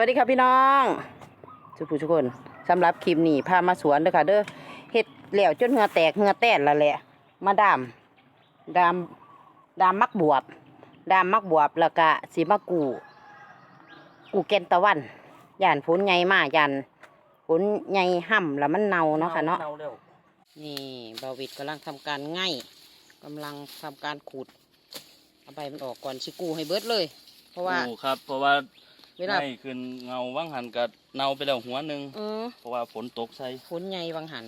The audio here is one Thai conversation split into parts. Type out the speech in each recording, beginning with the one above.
วัสดีครับพี่น้องทุกผู้ทุกคนสำหรับคลิปนี้พามาสวนเด้อค่ะเด้อเฮ็ดแล้วจนเหงือแตกเหงือแตนและแหละ มาดามดามดามมักบวบ ดามมักบวบแล้วก็สีมะกูกูเกนตะวันย่านผลใหญ่มาย่านผลใหญ่ห่ำแล้วมันเน่าเนาะค่ะเนาะเน่าแล้วนี่บาวิดกำลังทำการง่ายกำลังทำการขูดเอาใบมันออกก่อนชิกูให้เบิดเลย เพราะว่าโอ้ครับ เพราะว่า เวลา ไม่ขึ้นเงาว่างหันกับเน่าไปแล้วหัวหนึ่งเออเพราะว่าฝนตกใส่ผลใหญ่วังหัน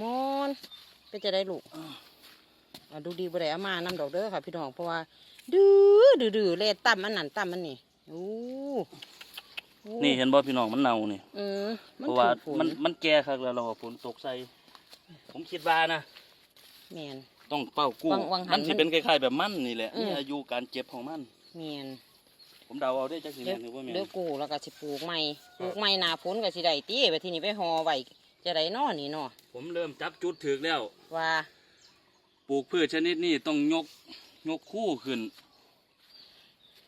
มอนเป็นจะได้ลูกอ่าดูดีบ่ได้เอามาน้ำดอกเด้อค่ะพี่น้องเพราะว่า ดื้อดื้อดื้อเลยต่ำมันนั่นต่ำมันนี่โอ้โอ้นี่เห็นบ่พี่น้องมันเน่านี่เออมันเพราะว่าถูกฝมันมันแก่ครับแล้วเราฝนตกใส่ผมคิดว่านะแมนต้องเป้ากู้วางวางหันมันสิเป็นคล้ายๆแบบมันนี่แหละอืม นี่อายุการเจ็บของมัน แมน ผมเดาเอาได้จักสิเดี๋แม่ยวนหรือว่าแม่นเดี๋ยวกูแล้วก็สิปลูกใหม่ครับปลูกใหม่หนาฝนก็สิได้ตีไปทีนี้ไปห่อไว้จะได้นอนี่เนาะผมเริ่มจับจุดถึกแล้ว ว่าปลูกพืชชนิดนี้ต้องยกยกคู่ขึ้น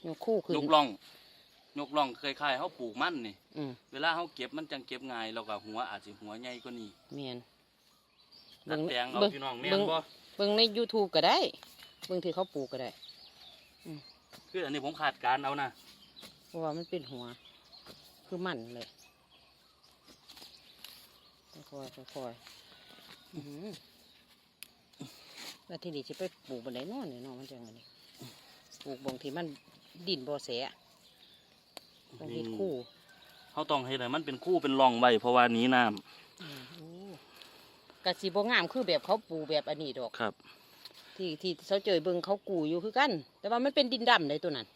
ยกคู่ขึ้นยกล่อง ยกล่องคล้ายๆเขาปลูกมันนี่ อืมเวลาเขาเก็บมันจังเก็บง่ายแล้วก็หัวอาจจะหัวใหญ่กว่านี้แมนดัดแปลงเอาเบิ่ง พี่น้องแม่เบิ่นงบ่ เบิ่งใน YouTube ก็ได้ เบิ่งที่เขาปลูกก็ได้ คืออันนี้ผมขาดการเอานะเพราะว่ามันเป็นหัว คือมันเลยค่อยๆค่อยๆอื้อหือแล้วทีนี้จะไปปลูกบนไหนนอนเนี่ยนอนมันจังไงนี่ปลูกบงที่มันดินบ่เสียต้องเฮ็ดคู่เขาต้องให้เลยมันเป็นคู่เป็นร่องไว้เพราะว่าหนี้น้อืมโอ้กะสีบ่งามคือแบบเขาปลูกแบบอันนี้ดอกำครับ ที่ที่เขาเจอเบิ่งเขากูอยู่คือกัน แต่ว่ามันเป็นดินดำเลยตัวนั้น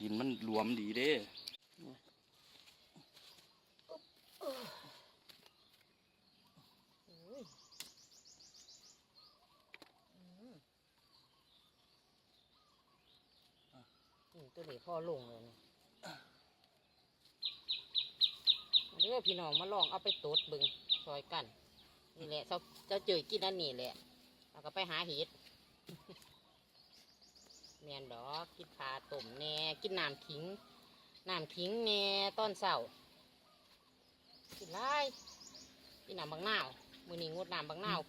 ดินมันหลวมดีเด้นี่ตัวนี้พ่อลงเลยนี่มาเด้อพี่น้องมาลองเอาไปตดเบึงซอยกัน นี่แหละเจ้าเจ้าเจอกินอันนี้แหละเราก็ไปหาเห็ด แมนดอกกินปลาต้มแหน่กินน้ำขิงน้ำขิงแหน่ตอนเช้ากินไรกินน้ำบางนาวมือนี้งดน้ำบางนาว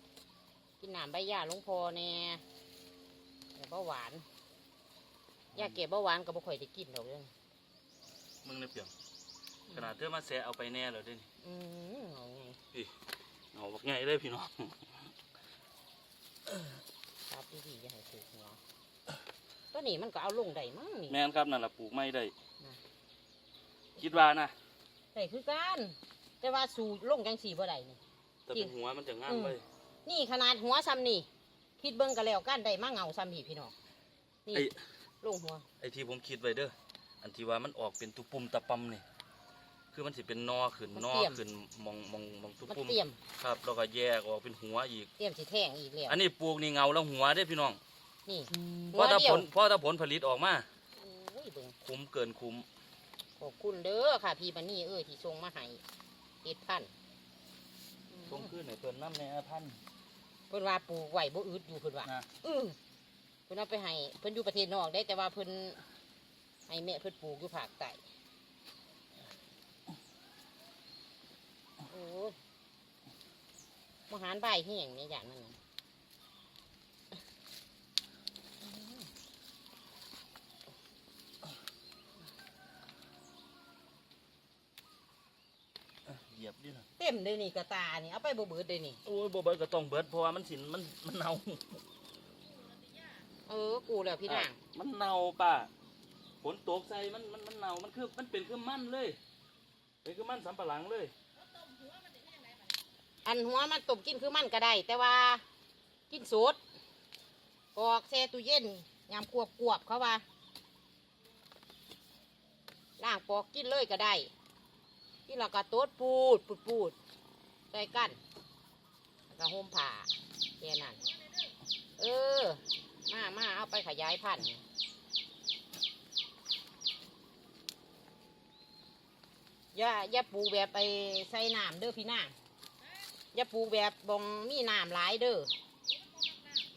กินน้ำใบหญ้าหลวงพอแหน่แต่เบาหวานยาเก็บเบาหวานก็บ่ค่อยได้กินดอกเด้อมึงเนี่ยเปียงขนาดเธอมาแซะเอาไปแน่เลยเด้นี่อืมเอาไงเอาบักใหญ่เลยพี่น้องครับดีๆ อย่าให้ถูกหัวตัวนี้มันก็เอาลงได้มั้งนี่แม่นครับนั่นแหละปลูกไม่ได้นะคิดว่านะได้คือกันแต่ว่าสู่ลงจังสีบ่ได้นี่ แต่เป็นหัวมันจะงามอืมเลยนี่ขนาดหัวซ้ำนี่ คิดเบิ่งก็แล้วกันได้มาเงาซ้ำนี่พี่น้องนี่ไอ้ลงหัว ไอ้ที่ผมคิดไว้เด้ออันที่ว่ามันออกเป็นตุปุ่มตะปำนี่ คือมันสิเป็นนอขึ้นนอขึ้นมองมองมองตุมันปุ่มเตรียมครับแล้วก็แยกออกเป็นหัวอีก เตรียมสิแทงอีกแล้วอันนี้ปลูกนี่เงาแล้วหัวได้อพี่น้องนี่ เพราะถ้าเดีผยวลเพราะถ้าผลผลิตออกมา โอ้ยเบิ่งคุ้มเกินคุ้มขอบคุณเด้อค่ะ พี่บันนี่เอ้ยที่ส่งมาให้เฮ็ดพันธุ์อืมส่งขึ้นในเพิ่นน้ำในพัน เพิ่นว่าปลูกไว้บ่อึดอยู่เพิ่นว่านะอือเพิ่นเอาไปให้เพิ่นอยู่ประเทศนอกได้แต่ว่าเพิ่นให้แม่เพิ่นปลูกอยู่ภาคใต้โอ้ย มหารใบแห้งเนี่ยอย่างนั้นน่ะเหยียบดินะเต็มเลยนี่กระตานี่เอาไปบ่เบิดเลยนี่ โอ้ยบ่เบิดก็ต้องเบิดเพราะว่ามันสินมันมันเน่าเออ กูแล้วพี่นาง มันเน่าป่ะฝนตกใส่มันมันมันเน่ามันคือมันเป็นคือมันเลยเป็นคือมันสำปะหลังเลย อันหัวมันต้มกินคือมันก็ได้ แต่ว่ากินสดกรอกแช่ตู้เย็นยามกวบกวบเขาว่าล่างปอกกินเลยก็ได้กินแล้วก็โต๊ดปูดปูดปูดใส่กันแล้วก็ห่มผ้าแค่นั้นเออ มามาเอาไปขยายพันธุ์อย่าอย่าปูแบบไปใส่น้ำเด้อพี่นา อย่าปลูกแบบบองมีน้ำหลายเด้อ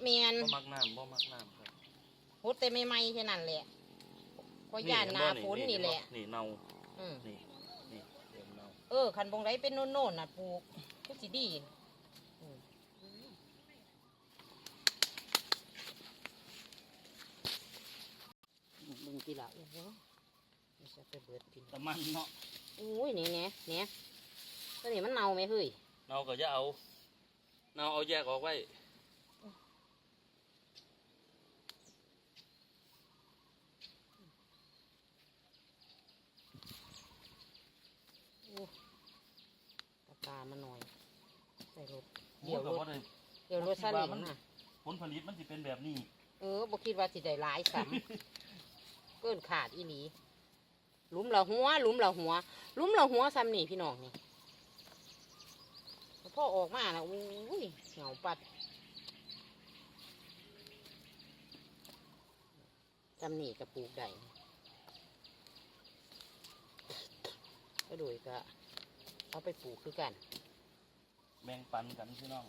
เมียนบ่มักน้ำบ่มักน้ำครับหดแต่ไม่ไหม่แค่นั้นแหละเพราะย่านหนาฝนนี่แหละนี่เน่าอืมนี่เออคันบงไรเป็นโน่นโน่นๆน่ะปลูกก็สิดีอืมบึงทีละโอ้โหมันจะไปเบิดกินแต่มันเนาะ อุ้ยนี่เนี่ยเนี่ยตัวนี้มันเน่าไหมเฮ้ย เนาก็จะเอาเนาเอาแยกออกไว้ตาตามันหน่อยใส่รถเดี๋ยวรถเดี๋ยวรถซาคิดเล้ว่ามันงน่ะผลผลิตมันสิเป็นแบบนี้ เออบ่คิดว่าสิได้หลายสัมเกินขาดอีหลีหลุมละหัวหลุมละหัวหลุมละหัวซ้ำนี่พี่น้องนี่ พ่อออกมาแล้วอุ้ยเหงาปัดซ้ำนี่กระปลูกได้ก็โดยก็เอาไปปลูกคือกัน แบ่งปันกันพี่น้อง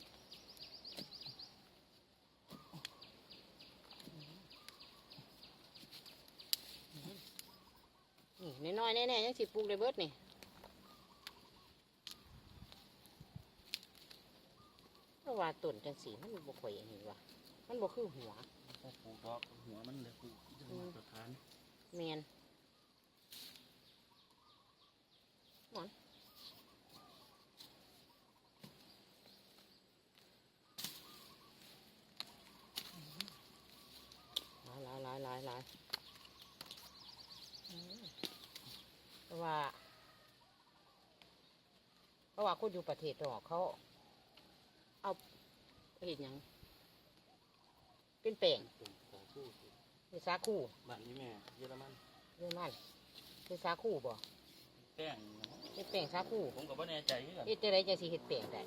นี่น้อยๆแน่ๆยังสิปลูกได้เบิดนี่เพราะ ว่าต้นจังสีมันบ่ค่อยอันนี้ว่ะมันบ่คือหัวถ้าปลูกดอกหัวมันเลยปลูกจะมาตรฐานแมนหมอนหลายหลายหลายหลายหลายอืมเพราะว่า เพราะว่าคนอยู่ประเทศนอกเขา เอาเห็นยัง เป็นแป้งเป็นสาคูเป็นสาคูบ้านนี้แม่เยอรมันเรื่องมันเป็นสาคูบ่แป้งนะเป็นแป้งสาคูผมก็บ่แน่ใจคือกันเฮ็ดจังไดจังสิเฮ็ดแป้งได้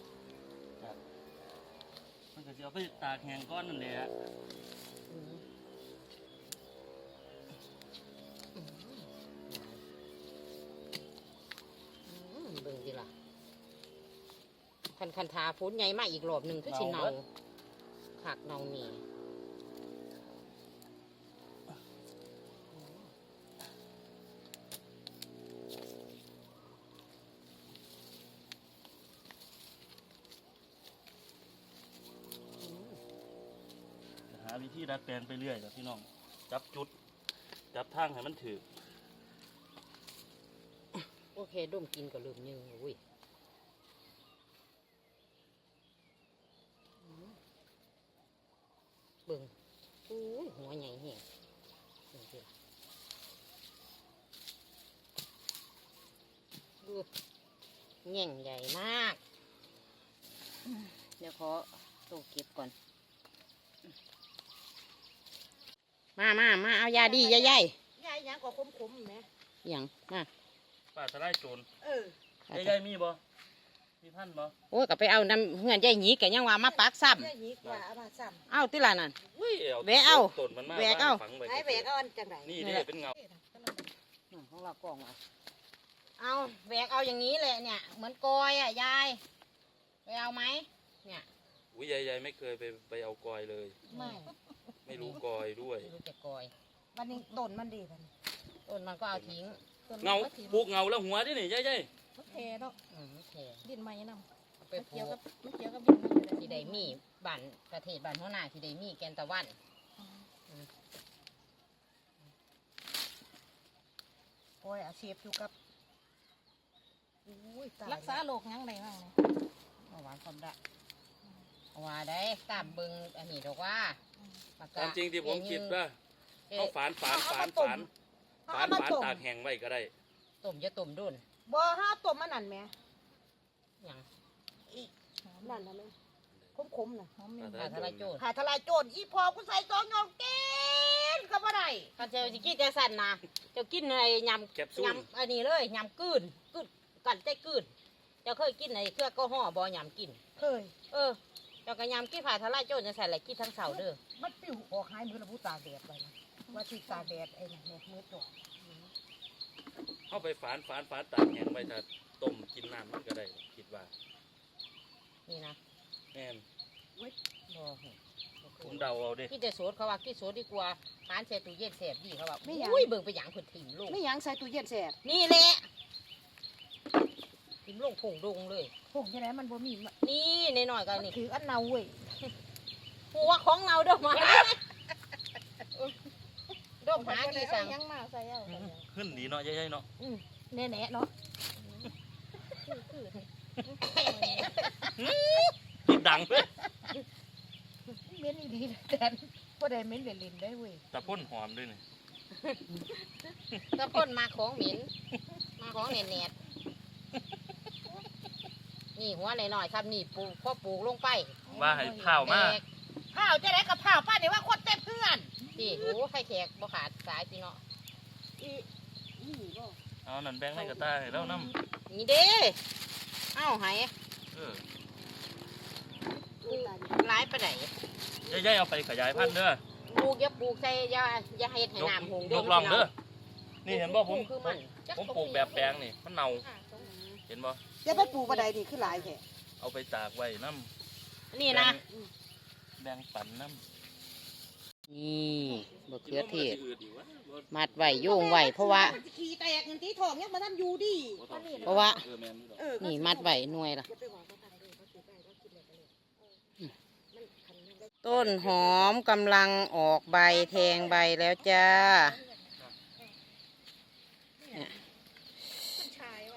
มันก็จะเอาไปตากแห้งก้อนนั่นแหละ คันคันทาฝนใหญ่มากอีกรอบหนึ่งก็สิเนาขักเนานี่หาวิธีดัดแปลงไปเรื่อยแล้วพี่น้อง จับจุด จับทางให้มันถือ โอเคดมกินก็ลืมยืงอุ้ยอืมเบิ่งอุ้ยหัว ใหญ่แห้งเบิ่งสิล่ะดูแง่งใหญ่มาก เดี๋ยวขอตัวเก็บก่อน มามามาเอายาดียาใหญ่ยายยังก็คมคมๆไหมอย่างมาป้าทลายโจรเออใหญ่ๆมีบ่ มีพันธุ์บ่โอ้ยก็ไปเอาน้ำเงื่อนใหญ่หยีกยังว่ามาปักซ้ยายหยีกว่าเอามาซ้ำเอาติละนั่น อุ้ยแวะเอาต้นมันมาแวะเอา ฝังไว้ำให้แบกเอาอันจังไหนนี่นี่นี่แหละเป็นเงาอืมของเรากล่องอะเอาแบกเอาอย่างนี้แหละเนี่ย เหมือนกอยอะยายไปเอาไหมเนี่ยอุ้ยใหญ่ๆไม่เคยไปไปเอากอยเลย ไม่ไม่รู้กอยด้วย ไม่รู้จะกอยวันนี้ต้นมันดีมันต้นมันก็เอาทิ้งต้นเงามันถีบปลูกเงาแล้วหัวดินี่ใหญ่ มันแทเนาะอืมโอเคดินไม้นำเอาไปมันปลูเกี่ยวกกับมันเกี่ยวกับดินมันเลยที่ได้มีบ้านประเทศบ้านหัวหน้าที่ได้มีแกนตะวัน โอ้ยอาชีพอยู่กับอุ้ยตายรักษาโรคหยังไงบ้างเนี่ยเมื่อวานความดันว่าได้ตามเบิงอันนี้ดอกว่าปากๆกาตามจริงที่ผมคิดว่าเอ๊ะเขาฝานฝานฝานฝานฝานฝานตากแห้งไว้ก็ได้ ต้มจะต้มดุน บ่ห้าต้มมันนั่นแหม่อย่างนั่นนะแม่คมคมๆน่ะหอมมีปลาทะลายโจรหาทลายโจรอีพอกูใส่ซองยองเกนก็บ่ได้ข้าเจ้าจะกินแต่สันนะเจ้ากินไอ้ยแคปซูำลยำอันนี้เลยยำกืนกืนกันใจกืนเจ้าเคยกินไอ้เครือก็ห่อบอยำกิน เคยเออเจ้าก็ยำกินผ่าทะลายโจรจะใส่อะไรกินทั้งเสาเด้อมันปิวออกหายมือละผู้ตากแดดไปนะว่าที่ตากแดดไอ้นั่นแม่มือจ่อ เข้าไปฝานฝานฝานตากแห้งไว้ถ้าต้มกินน้ำมันก็ได้ คิดว่านี่นะแม่นบ่เห็นผมเดาเอาเด้กินแต่โสดเขาว่ากินโสดดีกว่าทานเสตู้เย็นแสบดีเขาว่าอุ้ยเบิ่งไปหยังคนถิ่มลูกไม่ยังใส่ตู้เย็นแสบนี่แหละผงดงเลย พวกยังไงมันบ่มีมานี่ในหน่อยๆกันนี่ถืออันเนาเว้ยหัวของเราเด้อมา ดมหาดีสั่งยังมาใส่เอาขึ้นดีเนาะใหญ่ๆเนาะแน่ๆเนาะกินดังเลยเม้นอีดีแต่บ่ได้เม้นเล่นๆได้เว้ยตะพ่นหอมด้วยนี่ก็พ่นมาของเหม็นมาของแหนดๆนี่หัวหน่อยๆครับนี่ปลูกพ่อปลูกลงไปว่าให้ข้าวแตมากข้าวจะได้กับข้าวป้าเดี๋ยวว่าคนเต็มเพื่อน พี่ โอ้ไข่แขกบ่ขาดสายพี่เนาะเอานั่นแบงค์ให้กระตาให้แล้วน้นี่เด้เอ้าไหายำเออร้ายไปไหนใหญ่ๆเอาไปขยายพันธุ์เด้อปลูกอย่าปลูกใส่อย่าอย่าเฮ็ดให้ยกน้ำหงยกลองเด้อนี่เห็นบ่ผมคือมันผมปลูกแบบแปลงนี่มันเน่าเห็นบ่จะไปปลูกบันไดนี่คือหลายแท้เอาไปตากไว้น้นี่ำนะแบ่งปันน้ำนี่ บะเขือเทศมัดไว้โยงไว้เพราะว่า ขี่แตกเงินตีทองยังมาทำอยู่ดิเพราะว่าเออแม่นอยู่ดอกเออนี่มัดไว้หน่วยละต้นหอมกำลังออกใบแทงใบแล้วจ้าเ